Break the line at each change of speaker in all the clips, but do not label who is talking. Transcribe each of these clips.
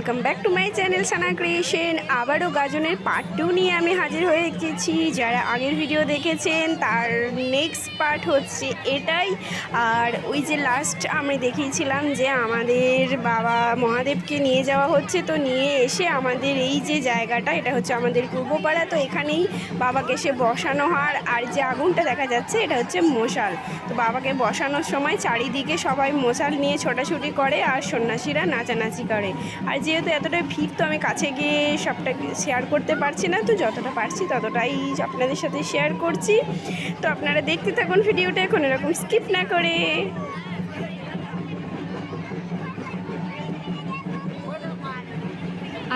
Welcome back to my channel Sana creation আবারও গাজনের part two নিয়ে আমি হাজির হয়ে গেছি যারা আগের ভিডিও দেখেছেন, তার নেক্সট পার্ট হচ্ছে এটাই। আর ওই যে লাস্ট আমি দেখিয়েছিলাম যে আমাদের বাবা মহাদেবকে নিয়ে যাওয়া হচ্ছে। তো নিয়ে এসে আমাদের এই যে জায়গাটা, এটা হচ্ছে আমাদের পূর্বপাড়া। তো এখানেই বাবাকে এসে বসানো হয়। আর যে আগুনটা দেখা যাচ্ছে, এটা হচ্ছে মশাল। তো বাবাকে বসানোর সময় চারিদিকে সবাই মশাল নিয়ে ছোটাছুটি করে আর সন্ন্যাসীরা নাচানাচি করে। আর যেহেতু এতটাই ভিড়, তো আমি কাছে গিয়ে সবটা শেয়ার করতে পারছি না। তো যতটা পারছি ততটাই আপনাদের সাথে শেয়ার করছি। তো আপনারা দেখতে থাকুন ভিডিওটা, এখন এরকম স্কিপ না করে।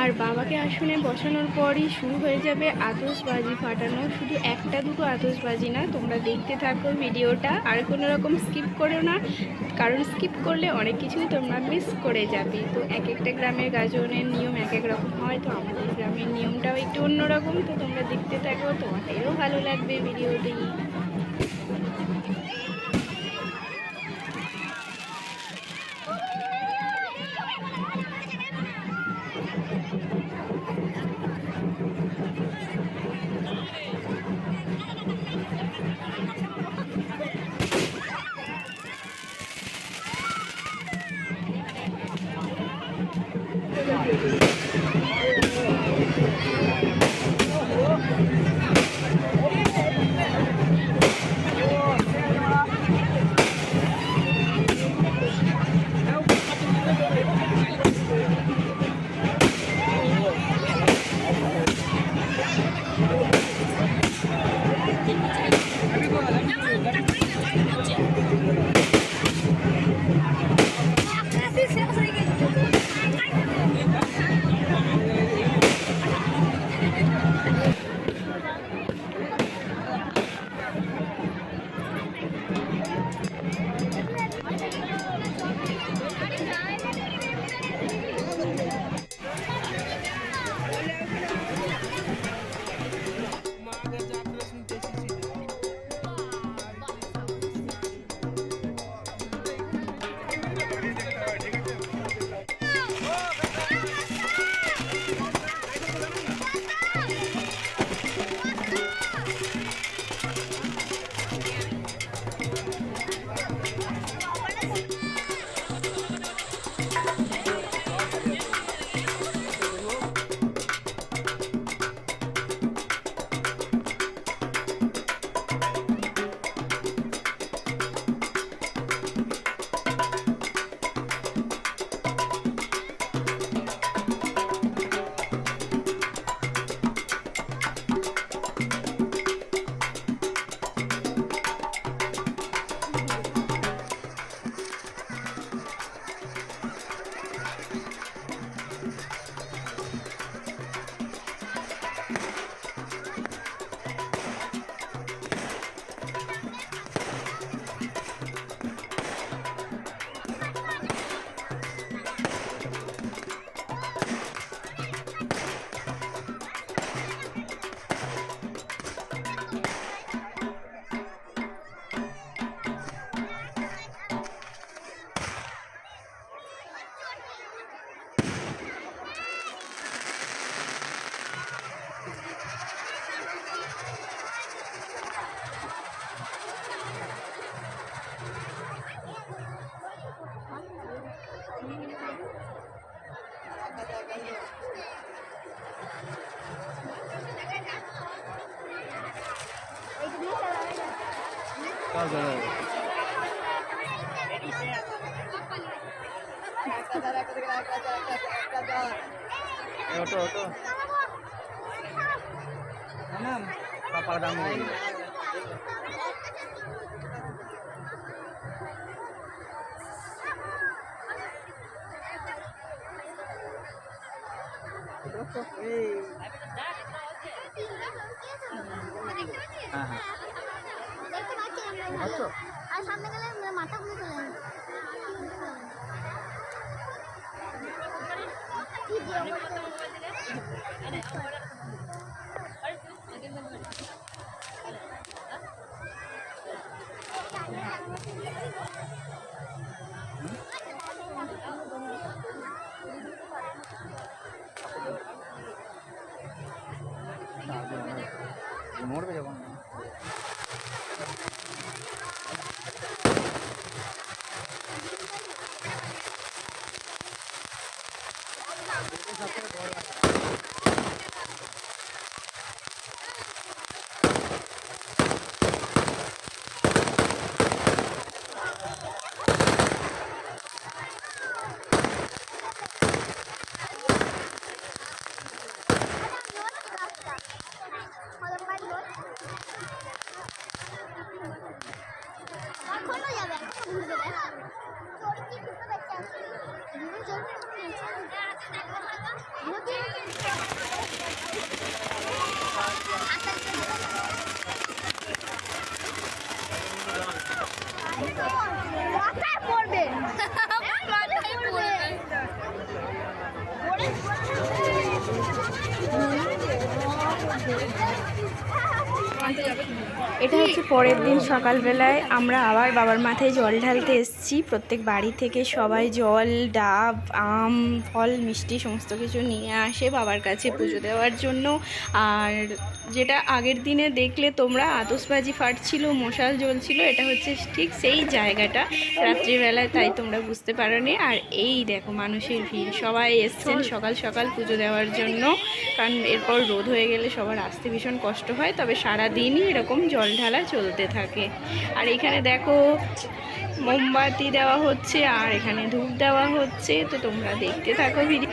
আর বাবাকে আসনে বসানোর পরই শুরু হয়ে যাবে আতশবাজি ফাটানো। শুধু একটা দুটো আতশবাজি না, তোমরা দেখতে থাকো ভিডিওটা। আর কোনো রকম স্কিপ করো না, কারণ স্কিপ করলে অনেক কিছুই তোমরা মিস করে যাবে। তো এক একটা গ্রামের গাজনের নিয়ম এক এক রকম হয়, তো আমাদের গ্রামের নিয়মটাও একটু অন্যরকম। তো তোমরা দেখতে থাকো, তোমাদেরও ভালো লাগবে ভিডিওটি।
Oto oto Anam, kapal kamu. Ini.
সামনে গেলে মাথা ঘুরে চলে যাবে কি
পরের দিন সকালবেলায় আমরা আবার বাবার মাথায় জল ঢালতে এসেছি। প্রত্যেক বাড়ি থেকে সবাই জল, ডাব, আম, ফল, মিষ্টি সমস্ত কিছু নিয়ে আসে বাবার কাছে পুজো দেওয়ার জন্য। আর যেটা আগের দিনে দেখলে তোমরা আতসবাজি ফাটছিল, মশাল জ্বলছিল, এটা হচ্ছে ঠিক সেই জায়গাটা। রাত্রিবেলায় তাই তোমরা বুঝতে পারোনি। আর এই দেখো মানুষের ভিড়, সবাই এসছেন সকাল সকাল পুজো দেওয়ার জন্য। কারণ এরপর রোদ হয়ে গেলে সবার আসতে ভীষণ কষ্ট হয়, তবে সারা দিনই এরকম জল ঢালা চলতে থাকে। আর এখানে দেখো মোমবাতি দেওয়া হচ্ছে আর এখানে ধূপ দেওয়া হচ্ছে তো তোমরা দেখতে থাকো ভিডিও।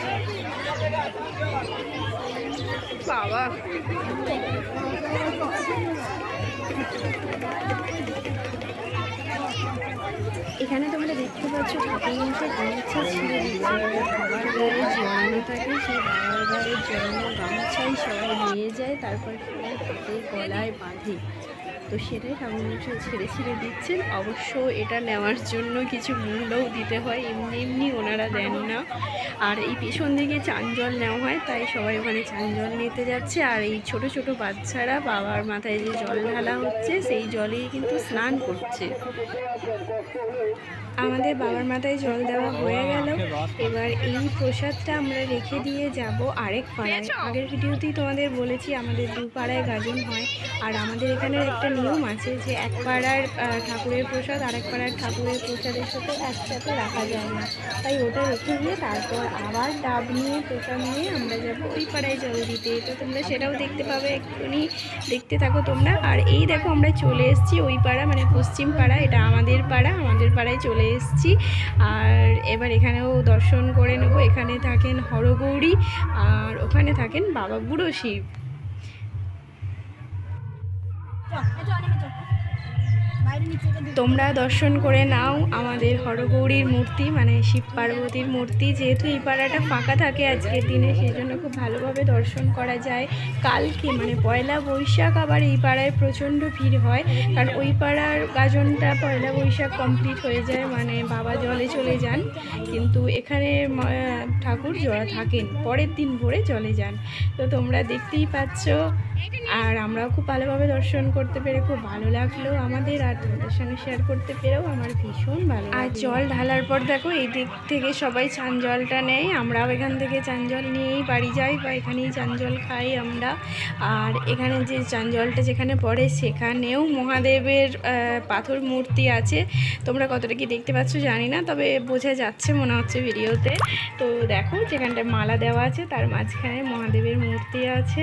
যাচ্ছে
বাবা এখানে তোমরা দেখতে পাচ্ছ ঠাকুর মশাই গামছা ছিঁড়ে দিচ্ছে বাবার গায়ে জড়ানো থাকে সেই বাবার গায়ে জড়ানো গামছাই সবাই নিয়ে যায়, তারপর হাতে গলায় বাঁধে। তো সেটাই ঠাকুর মশাই ছেড়ে ছেড়ে দিচ্ছেন। অবশ্য এটা নেওয়ার জন্য কিছু মূল্যও দিতে হয়, এমনি এমনি ওনারা দেন না। আর এই পেছন দিকে চান জল নেওয়া হয়, তাই সবাই ওখানে চান জল নিতে যাচ্ছে। আর এই ছোট ছোট বাচ্চারা বাবার মাথায় যে জল ঢালা হচ্ছে, সেই জলেই কিন্তু স্নান করছে। আমাদের বাবার মাথায় জল দেওয়া হয়ে গেল। এবার এই প্রসাদটা আমরা রেখে দিয়ে যাব আরেক পাড়ায়। আগের ভিডিওতেই তোমাদের বলেছি আমাদের দু পাড়ায় গাজন হয়। আর আমাদের এখানে একটা নিয়ম আছে যে এক পাড়ার ঠাকুরের প্রসাদ আরেক পাড়ার ঠাকুরের প্রসাদের সাথে একসাথে রাখা যায় না। তাই ওটা রেখে দিয়ে তারপর আবার ডাব নিয়ে প্রসাদ নিয়ে আমরা যাব ওই পাড়ায় জল দিতে। তো তোমরা সেটাও দেখতে পাবে এক্ষুনি। দেখতে থাকো তোমরা। আর এই দেখো আমরা চলে এসেছি ওই পাড়া মানে পশ্চিম পাড়া। এটা আমাদের পাড়া আমাদের পাড়ায় চলে এসেছি। আর এবার এখানেও দর্শন করে নেব। এখানে থাকেন হরগৌরী, আর ওখানে থাকেন বাবা বুড়ো শিব। তোমরা দর্শন করে নাও আমাদের হরগৌরীর মূর্তি মানে শিব পার্বতীর মূর্তি। যেহেতু এই পাড়াটা ফাঁকা থাকে আজকের দিনে, সেই জন্য খুব ভালোভাবে দর্শন করা যায়। কালকে মানে পয়লা বৈশাখ আবার এই পাড়ায় প্রচণ্ড ভিড় হয়। কারণ ওই পাড়ার গাজনটা পয়লা বৈশাখ কমপ্লিট হয়ে যায় মানে বাবা জলে চলে যান। কিন্তু এখানে ঠাকুর জড়া থাকেন, পরের দিন ভোরে জলে যান। তো তোমরা দেখতেই পাচ্ছ আর আমরাও খুব ভালোভাবে দর্শন করতে পেরে খুব ভালো লাগল আমাদের আর তোমাদের সঙ্গে শেয়ার করতে পেরেও আমার ভীষণ ভালো আর জল ঢালার পর দেখো এই দিক থেকে সবাই চান জলটা নেয় আমরাও এখান থেকে চান জল নিয়েই বাড়ি যাই বা এখানেই চান জল খাই আমরা। আর এখানে যে চান জলটা যেখানে পড়ে সেখানেও মহাদেবের পাথর মূর্তি আছে। তোমরা কতটা কি দেখতে পাচ্ছ জানি না তবে বোঝা যাচ্ছে মনে হচ্ছে ভিডিওতে। তো দেখো যেখানটায় মালা দেওয়া আছে তার মাঝখানে মহাদেবের মূর্তি আছে।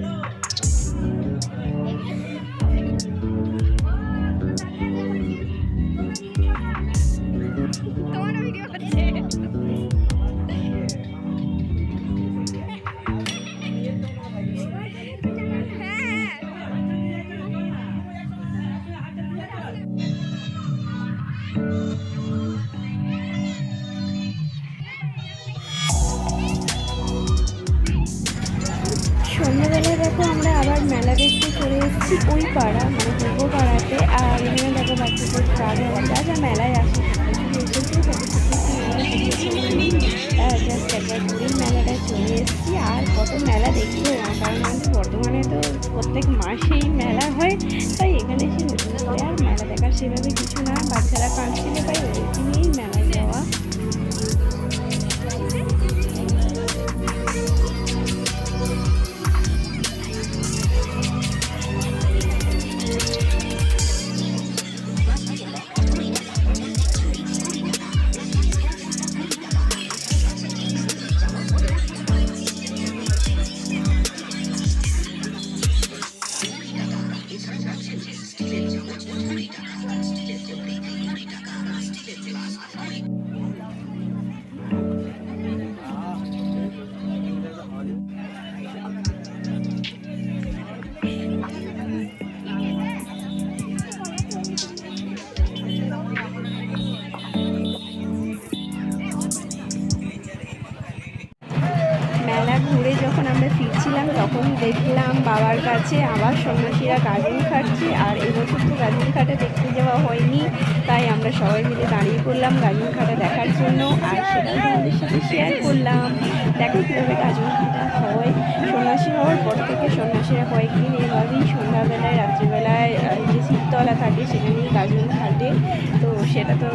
আবার মেলা দেখতে চলে এসেছি ওই পাড়া মানে পূর্ব পাড়াতে। আর এখানে দেখো বাচ্চাদের ট্রাভেল যা যা মেলায় আসে ঘুরে মেলাটায় চলে এসেছি। আর কত মেলা দেখব কারণ আমাদের বর্ধমানে তো প্রত্যেক মাসেই মেলা হয়, তাই এখানে এসে নতুন আর মেলা দেখার সেভাবে কিছু না। বাচ্চারা কাঁদছিল তাই ওদেরকে নিয়েই দেখলাম বাবার কাছে, আবার সন্ন্যাসীরা গাজন খাটছে আর এবছর তো গাজন খাটা দেখতে যাওয়া হয়নি, তাই আমরা সবাই মিলে দাঁড়িয়ে পড়লাম গাজন খাটা দেখার জন্য আর সেটাও তোমাদের সাথে শেয়ার করলাম। দেখো কীভাবে গাজন খাটা হয়। সন্ন্যাসী হওয়ার পর থেকে সন্ন্যাসীরা কয়েকদিন এভাবেই সন্ধ্যাবেলায়, রাত্রিবেলায় যে শীততলা থাকে সেখানেই গাজন খাটে। তো সেটা তো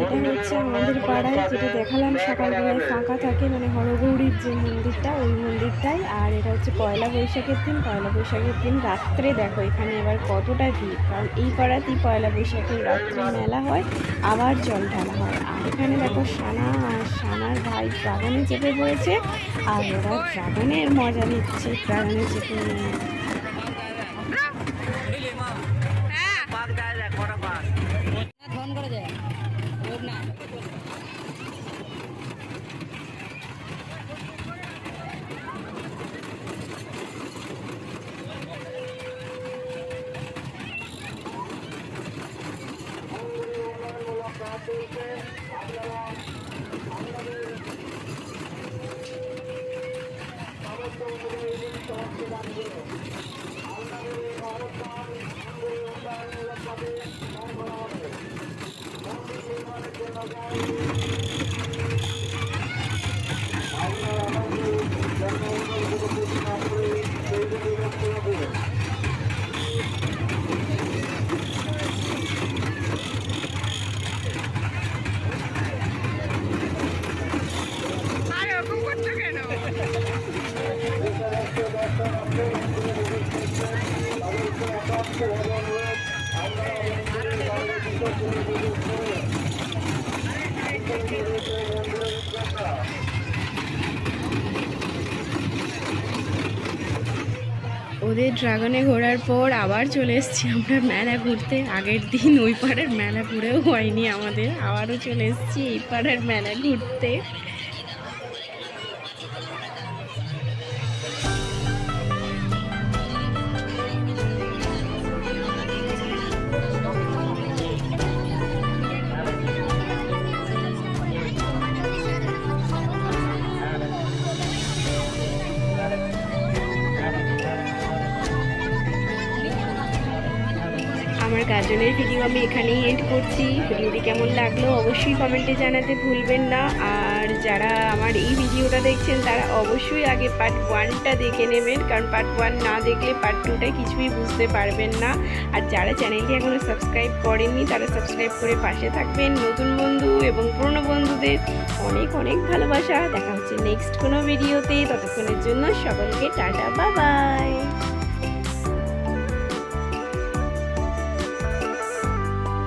এটা হচ্ছে আমাদের পাড়ায় যেটা দেখালাম সকালবেলায় ফাঁকা থাকে মানে হরগৌরীর যে মন্দিরটা, ওই মন্দিরটাই। আর এটা হচ্ছে পয়লা বৈশাখের দিন। পয়লা বৈশাখের দিন রাত্রে দেখো, এখানে এবার কতটা ভিড়। কারণ এই পাড়াতেই পয়লা বৈশাখের রাত্রে মেলা হয়, আবার জল ঢালা হয়। আর এখানে দেখো সানা আর সানার ভাই ড্রাগনে চেপে পড়েছে, আর ওরা ড্রাগনের মজা নিচ্ছে। ড্রাগনে চেপে ওদের ড্রাগনে ঘোরার পর আবার চলে এসেছি আমরা মেলা ঘুরতে। আগের দিন ওই পাড়ের মেলা ঘুরেও হয়নি আমাদের, আবারও চলে এসেছি এই পাড়ার মেলা ঘুরতে। আমার গাজনের ভিডিও আমি এখানেই এন্ড করছি। ভিডিওটি কেমন লাগল অবশ্যই কমেন্টে জানাতে ভুলবেন না। আর যারা আমার এই ভিডিওটা দেখছেন, তারা অবশ্যই আগে পার্ট ওয়ানটা দেখে নেবেন। কারণ পার্ট ওয়ান না দেখলে পার্ট টুটা কিছুই বুঝতে পারবেন না। আর যারা চ্যানেলটি এখনও সাবস্ক্রাইব করেননি, তারা সাবস্ক্রাইব করে পাশে থাকবেন নতুন বন্ধু এবং পুরনো বন্ধুদের। অনেক অনেক ভালোবাসা। দেখা হচ্ছে নেক্সট কোনো ভিডিওতে ততক্ষণের জন্য সকলকে টাটা বাবাই